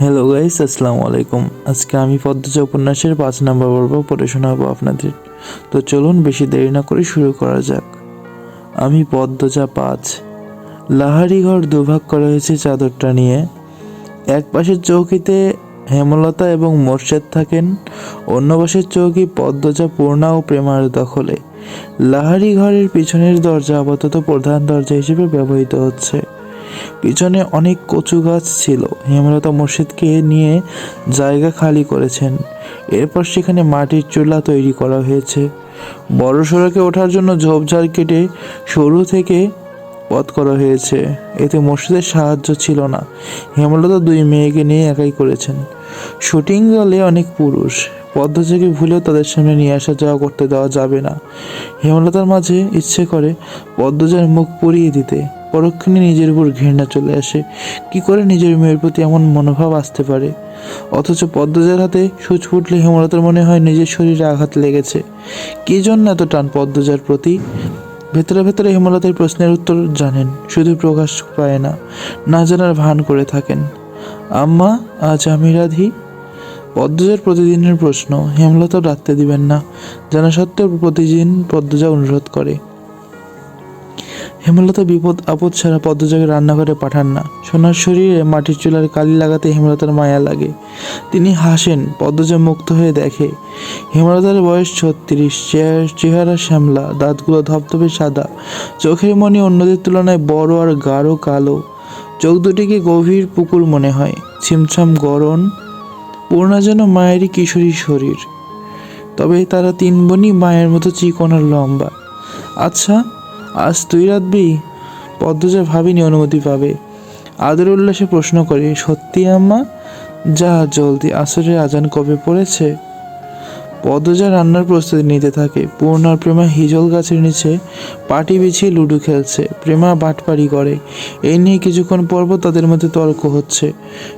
Hello guys আসসালামু আলাইকুম। আজকে আমি পদ্মজা উপন্যাসের পাঁচ নম্বর পর্ব পড়ে শোনাবো আপনাদের। তো চলুন বেশি দেরি না করে শুরু করা যাক। আমি পদ্মজা পাঁচ। লাহারি ঘর দুভাগ করা হয়েছে চাদরটা নিয়ে। এক পাশের চৌকিতে হেমলতা এবং মোর্শেদ থাকেন। অন্য পাশের চৌকি পদ্মজা, পূর্ণা ও প্রেমার দখলে। লাহারি ঘরের পিছনের দরজা আপাতত প্রধান দরজা হিসেবে ব্যবহৃত হচ্ছে। পিছনে অনেক কচু গাছ ছিল। হেমলতা মসজিদকে নিয়ে জায়গা খালি করেছেন। এরপর সেখানে মাটির চুলা তৈরি করা হয়েছে। বড় সড়কে ওঠার জন্য ঝোপঝাড় কেটে সরু থেকে পথ করা হয়েছে। এতে মসজিদের সাহায্য ছিল না। হেমলতা দুই মেয়েকে নিয়ে একাই করেছেন। শুটিং দলে অনেক পুরুষ। পদ্মজাকে ভুলেও তাদের সামনে নিয়ে আসা যাওয়া করতে দেওয়া যাবে না। হেমলতার মাঝে ইচ্ছে করে পদ্মজার মুখ পুড়িয়ে দিতে। পরক্ষণে নিজের উপর ঘৃণা চলে আসে। কি করে নিজের মেয়ের প্রতি এমন মনোভাব আসতে পারে? অথচ পদ্মজার হাতে সূচ ফুটলে হেমলতার মনে হয় নিজের শরীরে আঘাত লেগেছে। কি জন্য এত টান পদ্মজার প্রতি? ভেতরে ভেতরে হেমলতার প্রশ্নের উত্তর জানেন, শুধু প্রকাশ পায় না না জানার ভান করে থাকেন। আম্মা, আজ আমি রাধি। পদ্মজার প্রতিদিনের প্রশ্ন হেমলতা রাখতে দিবেন না। জানা সত্ত্বেও প্রতিদিন পদ্মজা অনুরোধ করে। হেমলতা বিপদ, আপদ ছাড়া পদ্মজাকে রান্নাঘরে পাঠান না। সোনার শরীরে মাটির চুলার কালি লাগাতে হেমলতার মায়া লাগে। তিনি হাসেন, পদ্মজা মুক্ত হয়ে দেখে। হেমলতার বয়স ছত্রিশ চেহারা শ্যামলা, দাঁতগুলো ধপধপে সাদা। চোখের মনি অন্যদের তুলনায় বড় আর গাঢ় কালো। চোখ দুটিকে গভীর পুকুর মনে হয়। ছিমছাম গরম পূর্ণা যেন মায়েরই কিশোরী শরীর। তবে তারা তিন বোনই মায়ের মতো চিকন আর লম্বা। আচ্ছা আজ তুই রাতবি পদ্মজা ভাবিনি অনুমতি পাবে। আদর উল্লাসে প্রশ্ন করে, সত্যি আম্মা? যা জলদি আসরের আজান কবে পড়েছে? পদ্মজা রান্নার প্রস্তুতি নিতে থাকে। পূর্ণার প্রেমা হিজল গাছের নিচে পাটি বিছিয়ে লুডো খেলছে। প্রেমা বাটপাড়ি করে। এই নিয়ে কিছুক্ষণ পরপর তাদের মধ্যে তর্ক হচ্ছে।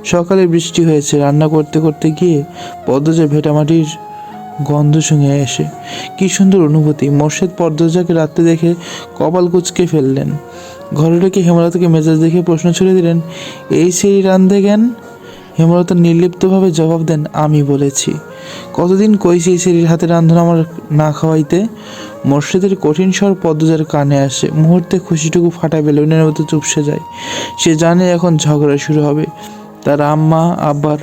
সকালে বৃষ্টি হয়েছে। রান্না করতে করতে গিয়ে পদ্মজা ভেটামাটির গন্ধ শুঙে এসে, কি সুন্দর অনুভূতি, মোর্শেদ পদ্মজাকে রাত্রে দেখে কপাল কুচকে ফেললেন। ঘরে ঢুকে হেমলতাকে মেজাজ দেখে প্রশ্ন ছুড়ে দিলেন, এই সেই রান্ধে জ্ঞান হেমলতা নির্লিপ্তভাবে জবাব দেন, আমি বলেছি, কতদিন কই এই সেরির হাতে রান্ধন আমার না খাওয়াইতে? মোর্শেদের কঠিন স্বর পদ্মজার কানে আসে, মুহূর্তে খুশিটুকু ফাটা বেলুনের মতো চুপসে যায়। সে জানে এখন ঝগড়া শুরু হবে। তার আম্মা, আব্বার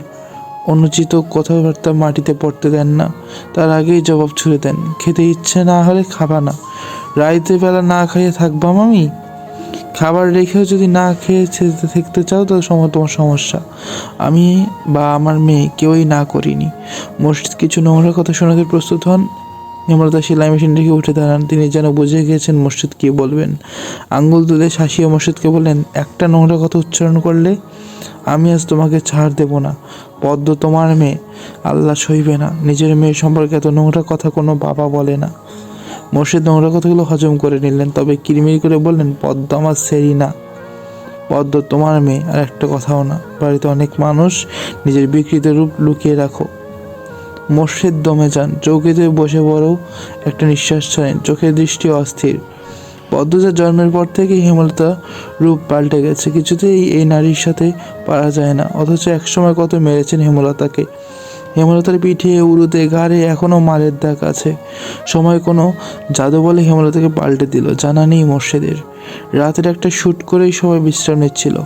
অনুচিত কথাবার্তা মাটিতে পড়তে দেন না। তার আগেই জবাব ছুড়ে দেন, খেতে ইচ্ছে না হলে খাবা না। রাইতে বেলা না খাইয়ে থাকবাম আমি খাবার রেখেও যদি না খেয়ে থাকতে চাও তো সময় তোমার সমস্যা। আমি বা আমার মেয়ে কেউই না করিনি। মসজিদ কিছু নোংরা কথা শোনাতে প্রস্তুত হন। হেমলতা সেলাই মেশিন রেখে উঠে দাঁড়ান। তিনি যেন বুঝে গিয়েছেন, মসজিদ কি বলবেন? আঙ্গুল তুলে শাসিয়ে মসজিদকে বললেন, একটা নোংরা কথা উচ্চারণ করলে আমি আজ তোমাকে ছাড় দেব না। পদ্ম তোমার মেয়ে, আল্লাহ সইবে না। নিজের মেয়ে সম্পর্কে এত নোংরা কথা কোনো বাবা বলে না। মোর্শেদ নোংরা কথাগুলো হজম করে নিলেন, তবে কিরমির করে বললেন, পদ্ম আমার সেরি না। পদ্ম তোমার মেয়ে, আর একটা কথাও না। বাড়িতে অনেক মানুষ, নিজের বিকৃত রূপ লুকিয়ে রাখো। মোর্শেদ দমে যান। চৌকিতে বসে বড় একটা নিঃশ্বাস ছাড়েন। চোখের দৃষ্টি অস্থির। পদ্মজার জন্মের পর থেকে হেমলতা রূপ পাল্টে গেছে। কিছুতেই এই নারীর সাথে পারা যায় না। অথচ একসময় কত মেরেছেন হেমলতাকে। হেমলতার পিঠে, উরুতে, ঘাড়ে এখনও মারের দাগ আছে। সময় কোনো জাদু বলে হেমলতাকে পাল্টে দিল। জানা নেই মোর্শেদের রাতের একটা শ্যুট করেই সবাই বিশ্রাম নিচ্ছিল।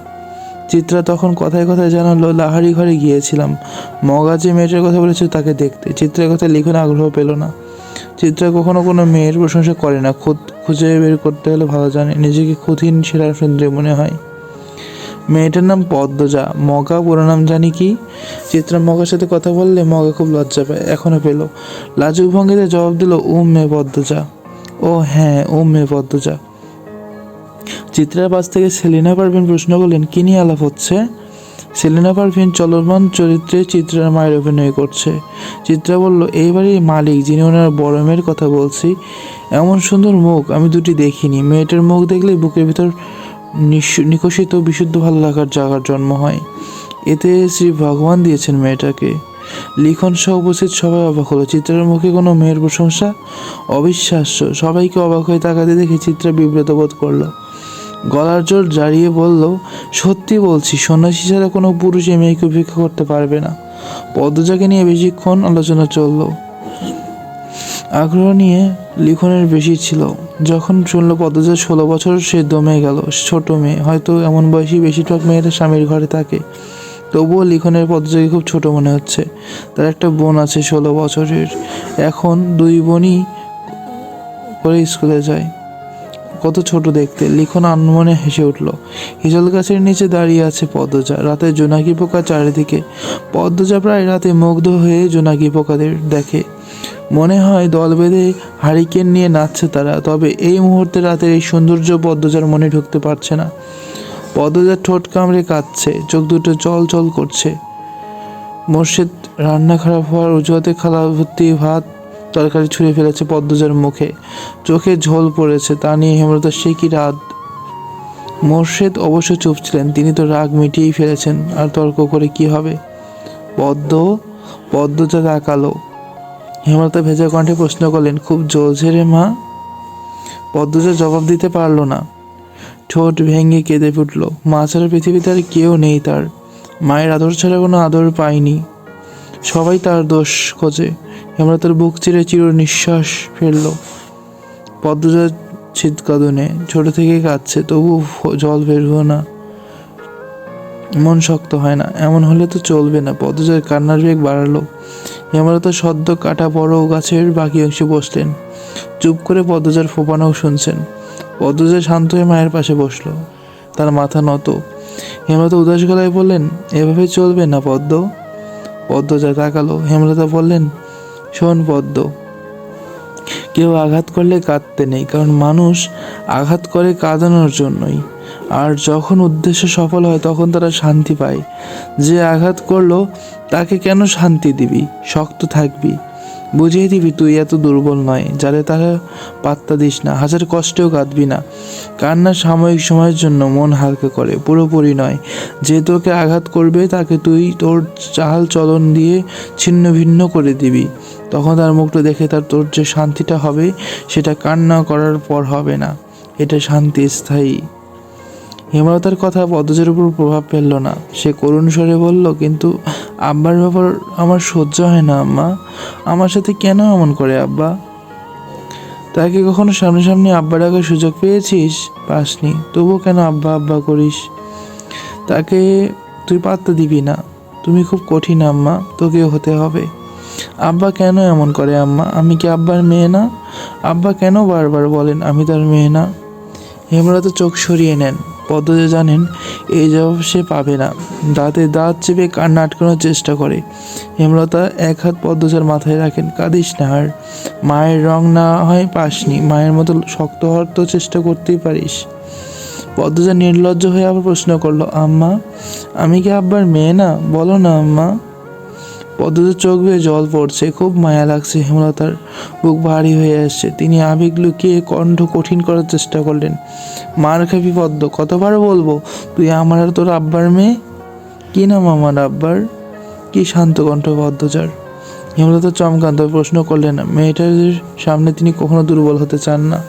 চিত্রা তখন কথায় কথায় জানালো, লাহারি ঘরে গিয়েছিলাম। মগা যে মেয়েটার কথা বলেছে তাকে দেখতে। চিত্রের কথা লিখনে আগ্রহ পেল না। চিত্রা কখনো কোনো মেয়ের প্রশংসা করে না। খুদ, খুঁজে বের করতে হলে ভালো জানে, নিজেকে কঠিন সেরা সুন্দরী মনে হয়। মেয়েটার নাম পদ্মজা। মগা পুরো নাম জানি কি? চিত্রা মগার সাথে কথা বললে মগা খুব লজ্জা পায়। এখনও পেল। লাজুক ভঙ্গিতে জবাব দিল উম মে পদ্মজা। ও হ্যাঁ উম মে পদ্মজা। চিত্রার পাশ থেকে সেলিনা পারভিন প্রশ্ন করলেন, কি নিয়ে আলাপ হচ্ছে? সেলিনা পারভিন চলমান চরিত্রে চিত্রার মায়ের অভিনয় করছে। চিত্রা বলল, এইবারই মালিক, যিনি ওনার বড় মেয়ের কথা বলছি, এমন সুন্দর মুখ আমি দুটি দেখিনি। মেয়েটার মুখ দেখলে বুকের ভিতর নিকষিত বিশুদ্ধ, ভালো লাগার জায়গার জন্ম হয়। এতে শ্রী ভগবান দিয়েছেন মেয়েটাকে। লিখন সহ উপস্থিত, সবাই অবাক হলো। চিত্রার মুখে কোনো মেয়ের প্রশংসা? অবিশ্বাস্য। সবাইকে অবাক হয়ে তাকাতে দেখে চিত্রা বিব্রত বোধ করল। গলার জোর জারিয়ে বলল, সত্যি বলছি, সন্ন্যাসী ছাড়া কোনো পুরুষ এই মেয়েকে উপেক্ষা করতে পারবে না। পদ্মজাকে নিয়ে বেশিক্ষণ আলোচনা চলল। আগ্রহ নিয়ে লিখনের বেশি ছিল। যখন শুনলো, পদ্মজা ষোলো বছর সে দমে গেল ছোট মেয়ে, হয়তো এমন বয়সী বেশিরভাগ মেয়েরা স্বামীর ঘরে থাকে। তবুও লিখনের পদ্মজাকে খুব ছোট মনে হচ্ছে। তার একটা বোন আছে ষোলো বছরের। এখন দুই বোনই করে স্কুলে যায়। কত ছোট দেখতে। লিখন আনমনে হেসে উঠল, হিজল গাছের নিচে দাঁড়িয়ে আছে পদ্মজা। রাতে জোনাকি পোকা চারিদিকে। পদ্মজা প্রায় রাতে মুগ্ধ হয়ে জোনাকি পোকাদের দেখে। মনে হয় দল বেঁধে হারিকেন নিয়ে নাচছে তারা, তবে এই মুহূর্তে রাতের এই সৌন্দর্য পদ্মজার মনে ঢুকতে পারছে না। পদ্মজার ঠোঁট কামড়ে কাঁদছে, চোখ দুটো চল চল করছে। মোর্শেদ রান্না খারাপ হওয়ার অজুহাতে খালা ভর্তি ভাত তরকারি ছুঁড়ে ফেলেছে পদ্মজার মুখে। চোখে ঝোল পড়েছে, তা নিয়ে হেমলতা সে কি রাত মোর্শেদ অবশ্য চুপ ছিলেন, তিনি তো রাগ মিটিয়েই ফেলেছেন, আর তর্ক করে কি হবে? পদ্ম? পদ্মজা তাকালো। হেমলতা ভেজা কণ্ঠে প্রশ্ন করলেন, খুব জ্বলছে রে মা? পদ্মজা জবাব দিতে পারল না। ঠোঁট ভেঙে কেঁদে উঠল মা ছাড়া পৃথিবীতে আর কেউ নেই তার। মায়ের আদর ছাড়া কোনো আদর পায়নি সবাই তার দোষ খোঁজে। হেমলতার বুক চিরে চির নিঃশ্বাস ফেলল। পদ্মজা শীতকাদনে ছোট থেকে কাঁদছে, তবু জল বের হলো না। মন শক্ত হয় না, এমন হলে তো চলবে না। পদ্মজার কান্নার বেগ বাড়ালো। হেমলতা সদ্য কাটা বড় গাছের বাকি অংশে বসলেন। চুপ করে পদ্মজার ফোপানোও শুনছেন। পদ্মজা শান্ত হয়ে মায়ের পাশে বসল। তার মাথা নত। হেমলতা উদাস গলায় বললেন, এভাবে চলবে না পদ্ম। পদ্মজা তাকালো, হেমলতা বললেন, শোন পদ্ম, কেউ আঘাত করলে কাঁদতে নেই, কারণ মানুষ আঘাত করে কাঁদানোর জন্যই। আর যখন উদ্দেশ্য সফল হয়, তখন তারা শান্তি পায়। যে আঘাত করল, তাকে কেন শান্তি দিবি? শক্ত থাকবি। বুঝিয়ে দিবি তুই এত দুর্বল নয়, যারে তারা পাত্তা দিস না, হাজার কষ্টেও কাঁদবি না। কান্না সাময়িক সময়ের জন্য মন হালকা করে, পুরোপুরি নয়। যে তোকে আঘাত করবে, তাকে তুই তোর চাল চলন দিয়ে ছিন্ন ভিন্ন করে দিবি। তখন তার মুখটা দেখে তার তোর যে শান্তিটা হবে, সেটা কান্না করার পর হবে না। এটা শান্তি স্থায়ী। হেমলতার কথা পদ্মজের উপর প্রভাব ফেলল না। সে করুণ স্বরে বলল, কিন্তু আব্বার ব্যাপার আমার সহ্য হয় না, আম্মা। আমার সাথে কেন এমন করে, আব্বা? তাকে কখনো সামনাসামনি আব্বা ডাকার সুযোগ পেয়েছিস? পাসনি। তবুও কেন আব্বা আব্বা করিস? তাকে তুই পাত্তা দিবি না। তুমি খুব কঠিন, আম্মা। তোকেও হতে হবে। আব্বা কেন এমন করে, আম্মা? আমি কি আব্বার মেয়ে না? আব্বা কেন বারবার বলেন, আমি তার মেয়ে না? হেমরা তো চোখ সরিয়ে নেন। পদ্মজা জানেন, এই জবাব সে পাবে না। দাঁতে দাঁত চেপে কান্না আটকানোর চেষ্টা করে। হেমলতা এক হাত পদ্মজার মাথায় রাখেন, কাঁদিস না আর। মায়ের রং না হয় পাসনি, মায়ের মতো শক্ত হওয়ার তো চেষ্টা করতেই পারিস। পদ্মজা নির্লজ্জ হয়ে আবার প্রশ্ন করল, আম্মা, আমি কি আব্বার মেয়ে না? বলো না আম্মা। পদ্মজার চোখ বেয়ে জল পড়ছে, খুব মায়া লাগছে হেমলতার। বুক ভারী হয়ে আসছে। তিনি আবেগ লুকিয়ে কণ্ঠ কঠিন করার চেষ্টা করলেন। মার খাবি পদ্ম, কতবার বলব? তুই আমার আর তোর আব্বার মেয়ে? কি নাম আমার আব্বার? কি শান্ত কণ্ঠ পদ্মজার? হেমলতা চমকান্ত প্রশ্ন করলেন, মেয়েটার সামনে তিনি কখনো দুর্বল হতে চান না?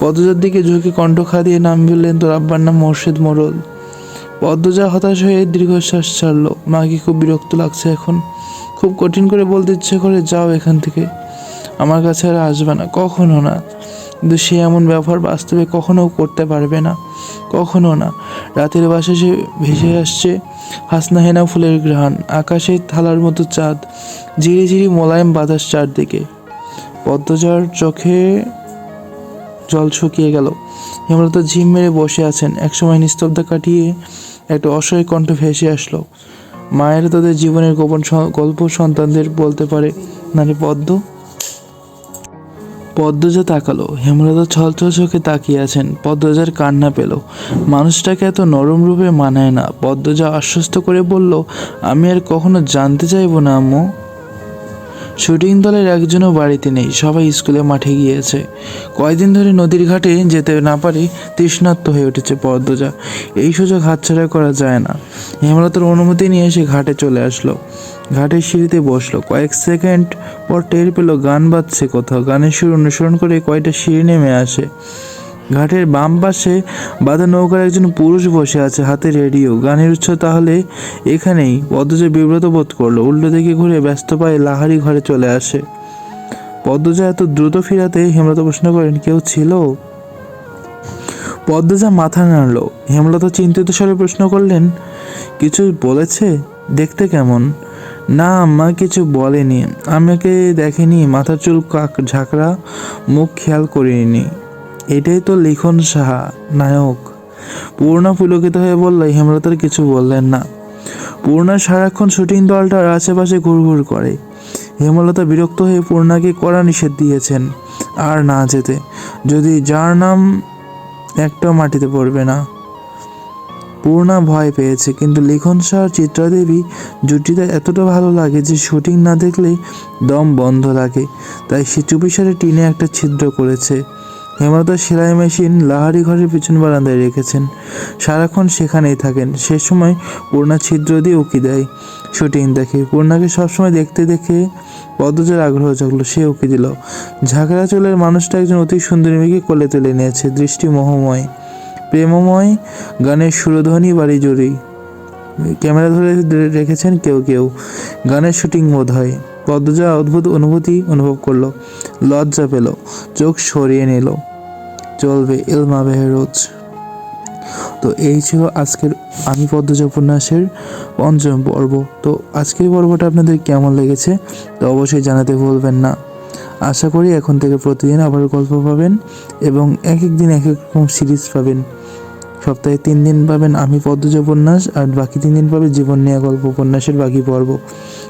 পদ্মজার দিকে ঝুঁকে কণ্ঠ খা দিয়ে নাম বললেন, তোর আব্বার নাম মোর্শেদ মোরল। পদ্মজা হতাশ হয়ে দীর্ঘশ্বাস ছাড়লো। মাকে খুব বিরক্ত লাগছে এখন। খুব কঠিন করে বলতে ইচ্ছে করে, যাও এখান থেকে। আমার কাছে আর আসবে না, কখনো না। কিন্তু সে এমন ব্যবহার বাস্তবে কখনো করতে পারবে না, কখনো না। রাতের বাসে সে ভেসে আসছে হাসনা হেনা ফুলের ঘ্রাণ, আকাশে থালার মতো চাঁদ, ঝিরি ঝিরি মোলায়েম বাতাস চারদিকে। পদ্মজার চোখে জল শুকিয়ে গেল। হেমলতা ঝিম মেরে বসে আছেন, একসময় নিস্তব্ধতা কাটিয়ে একটা অসহায় কণ্ঠ ভেসে আসলো। মায়েরা তাদের জীবনের গোপন গল্প সন্তানদের বলতে পারে, নারে পদ্ম। পদ্মজা তাকালো, হেমলতা ছলছল চোখে তাকিয়ে আছেন পদ্মজার কান্না পেল। মানুষটাকে এত নরম রূপে মানায় না। পদ্মজা আশ্বস্ত করে বলল, আমি আর কখনো জানতে চাইব না, আম্মু। শুটিং দলের একজনও বাড়িতে নেই, সবাই স্কুলে মাঠে গিয়েছে। কয়দিন ধরে নদীর ঘাটে যেতে না পারে তৃষ্ণাত্ম হয়ে উঠেছে পদ্মজা। এই সুযোগ হাতছাড়া করা যায় না। হেমলতার অনুমতি নিয়ে সে ঘাটে চলে আসলো। ঘাটের সিঁড়িতে বসল। কয়েক সেকেন্ড পর টের পেল, গান বাজছে কোথাও। গানের সুর অনুসরণ করে কয়টা সিঁড়ি নেমে আসে। ঘাটের বাম পাশে বাঁধা নৌকার একজন পুরুষ বসে আছে হাতে রেডিও। গানের উৎস তাহলে এখানেই পদ্মজা বিব্রত বোধ করল। উল্টো দিকে ঘুরে ব্যস্ত পায়ে লাহারি ঘরে চলে আসে। পদ্মজা এত দ্রুত ফিরাতে হেমলতা প্রশ্ন করেন, কেউ ছিল? পদ্মজা মাথা নাড়ল। হেমলতা চিন্তিত স্বরে প্রশ্ন করলেন, কিছু বলেছে? দেখতে কেমন? না, আম্মা, কিছু বলেনি। আমাকে দেখেনি। মাথার চুল কাক ঝাঁকড়া, মুখ খেয়াল করিনি। এটাই তো লিখন সাহা, নায়ক। পূর্ণা পুলকিত হয়ে বলল হেমলতার কিছু বললেন না। পূর্ণা সারাক্ষণ শুটিং দলটার আশেপাশে ঘুরঘুর করে। হেমলতা বিরক্ত হয়ে পূর্ণাকে কড়া নিষেধ দিয়েছেন, আর না যেতে। যদি যার নাম একটা মাটিতে পড়বে না। পূর্ণা ভয় পেয়েছে, কিন্তু লিখন শাহ আর চিত্রা দেবী জুটিটা এতটা ভালো লাগে যে শুটিং না দেখলেই দম বন্ধ লাগে। তাই সে চুপিসারে টিনে একটা ছিদ্র করেছে। হেমলতা সেলাই মেশিন লাহারি ঘরের পিছন বারান্দায় রেখেছেন। সারাক্ষণ সেখানেই থাকেন। সে সময় পূর্ণা ছিদ্র দিয়ে উকি দেয়। শুটিং দেখে পূর্ণাকে সবসময় দেখতে দেখে পদ্মজার আগ্রহ জাগলো। সে উকি দিল। ঝাঁকড়া চুলের মানুষটা একজন অতি সুন্দরী মেয়েকে কোলে তুলে নিয়েছে। দৃষ্টি মোহময়, প্রেমময়, গানের সুরধ্বনি বাড়ি জড়ি। ক্যামেরা ধরে রেখেছেন কেউ কেউ। গানের শুটিং বোধ হয়। পদ্মজা অদ্ভুত অনুভূতি অনুভব করল। লজ্জা পেল। চোখ সরিয়ে নিল। চলবে ইলমা বেহরোজ তো এই ছিল আজকের আমি পদ্মজা উপন্যাসের পঞ্চম পর্ব। তো আজকের পর্বটা আপনাদের কেমন লেগেছে? তো অবশ্যই জানাতে ভুলবেন না। আশা করি এখন থেকে প্রতিদিন আবার গল্প পাবেন এবং এক এক দিন এক এক রকম সিরিজ পাবেন। সপ্তাহে তিন দিন পাবেন আমি পদ্মজ উপন্যাস আর বাকি তিন দিন পাবেন জীবন নিয়ে গল্প উপন্যাসের বাকি পর্ব।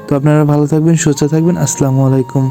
তো আপনারা ভালো থাকবেন, সুস্থ থাকবেন, আসসালামু আলাইকুম।